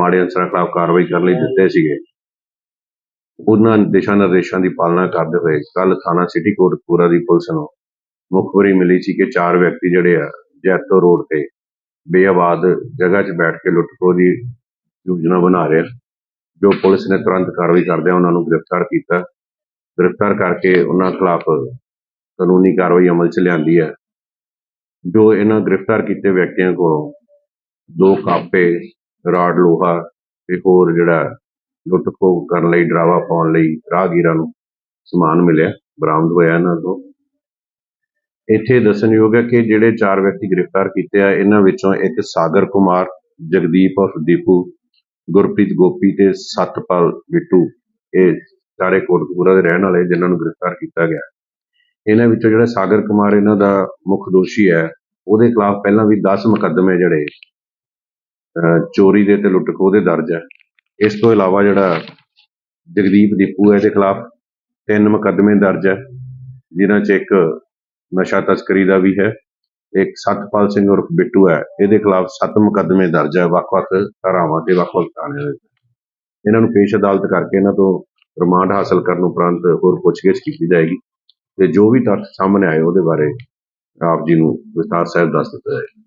ਮਾੜੇ ਅਨਸਰਾਂ ਖਿਲਾਫ ਕਾਰਵਾਈ ਕਰਨ ਲਈ ਦਿੱਤੇ ਸੀਗੇ। ਉਹਨਾਂ ਦਿਸ਼ਾ ਨਿਰਦੇਸ਼ਾਂ ਦੀ ਪਾਲਣਾ ਕਰਦੇ ਹੋਏ ਕੱਲ ਥਾਣਾ ਸਿਟੀ ਕੋਟਕਪੂਰਾ ਦੀ ਪੁਲਿਸ ਨੂੰ ਮੁਖਬਰੀ ਮਿਲੀ ਸੀ ਕਿ ਚਾਰ ਵਿਅਕਤੀ ਜਿਹੜੇ ਆ ਜੈਤੋ ਰੋਡ ਤੇ ਬੇਆਬਾਦ ਜਗ੍ਹਾ 'ਚ ਬੈਠ ਕੇ ਲੁੱਟਖੋ ਦੀ ਯੋਜਨਾ ਬਣਾ ਰਹੇ। ਜੋ ਪੁਲਿਸ ਨੇ ਤੁਰੰਤ ਕਾਰਵਾਈ ਕਰਦਿਆਂ ਉਹਨਾਂ ਨੂੰ ਗ੍ਰਿਫਤਾਰ ਕੀਤਾ। ਗ੍ਰਿਫਤਾਰ ਕਰਕੇ ਉਹਨਾਂ ਖਿਲਾਫ ਕਾਨੂੰਨੀ ਕਾਰਵਾਈ ਅਮਲ 'ਚ ਲਿਆਂਦੀ ਹੈ। ਜੋ ਇਹਨਾਂ ਗ੍ਰਿਫਤਾਰ ਕੀਤੇ ਵਿਅਕਤੀਆਂ ਕੋਲੋਂ ਦੋ ਕਾਪੇ ਰਾਡ ਲੋਹਾ ਤੇ ਹੋਰ ਜਿਹੜਾ ਲੁੱਟ ਖੋਹ ਕਰਨ ਲਈ, ਡਰਾਵਾ ਪਾਉਣ ਲਈ ਰਾਹਗੀਰਾਂ ਨੂੰ ਸਮਾਨ ਮਿਲਿਆ, ਬਰਾਮਦ ਹੋਇਆ ਇਹਨਾਂ ਤੋਂ। ਇੱਥੇ ਦੱਸਣਯੋਗ ਹੈ ਕਿ ਜਿਹੜੇ ਚਾਰ ਵਿਅਕਤੀ ਗ੍ਰਿਫਤਾਰ ਕੀਤੇ ਆ, ਇਹਨਾਂ ਵਿੱਚੋਂ ਇੱਕ ਸਾਗਰ ਕੁਮਾਰ, ਜਗਦੀਪ ਔਰ ਦੀਪੂ, ਗੁਰਪ੍ਰੀਤ ਗੋਪੀ ਤੇ ਸਤਪਾਲ ਬਿੱਟੂ। ਇਹ ਸਾਰੇ ਕੋਟਕਪੂਰਾ ਦੇ ਰਹਿਣ ਵਾਲੇ ਜਿਨ੍ਹਾਂ ਨੂੰ ਗ੍ਰਿਫਤਾਰ ਕੀਤਾ ਗਿਆ। ਇਹਨਾਂ ਵਿੱਚੋਂ ਜਿਹੜਾ ਸਾਗਰ ਕੁਮਾਰ, ਇਹਨਾਂ ਦਾ ਮੁੱਖ ਦੋਸ਼ੀ ਹੈ, ਉਹਦੇ ਖਿਲਾਫ ਪਹਿਲਾਂ ਵੀ 10 ਮੁਕੱਦਮੇ ਜਿਹੜੇ ਚੋਰੀ ਦੇ ਤੇ ਲੁੱਟ ਖੋਹ ਦੇ ਦਰਜ ਹੈ। ਇਸ ਤੋਂ ਇਲਾਵਾ ਜਿਹੜਾ ਜਗਦੀਪ ਦੀਪੂ ਹੈ, ਇਹਦੇ ਖਿਲਾਫ ਤਿੰਨ ਮੁਕੱਦਮੇ ਦਰਜ ਹੈ, ਜਿਨ੍ਹਾਂ 'ਚ ਇੱਕ ਨਸ਼ਾ ਤਸਕਰੀ ਦਾ ਵੀ ਹੈ, ਇੱਕ ਸਤਪਾਲ ਸਿੰਘ ਉਰਫ ਬਿੱਟੂ ਹੈ। ਇਹਦੇ ਖਿਲਾਫ ਸੱਤ ਮੁਕੱਦਮੇ ਦਰਜ ਹੈ, ਵੱਖ-ਵੱਖ ਧਾਰਾਵਾਂ ਤੇ ਵੱਖ-ਵੱਖ ਥਾਣਿਆਂ ਵਿੱਚ। ਇਹਨਾਂ ਨੂੰ ਪੇਸ਼ ਅਦਾਲਤ ਕਰਕੇ ਇਹਨਾਂ ਤੋਂ ਰਿਮਾਂਡ ਹਾਸਲ ਕਰਨ ਉਪਰੰਤ ਹੋਰ ਪੁੱਛਗਿੱਛ ਕੀਤੀ ਜਾਏਗੀ ਤੇ ਜੋ ਵੀ ਤੱਥ ਸਾਹਮਣੇ ਆਏ ਉਹਦੇ ਬਾਰੇ ਆਪ ਜੀ ਨੂੰ ਵਿਸਥਾਰ ਸਹਿਤ ਦੱਸ ਦਿੱਤਾ ਜਾਏਗਾ।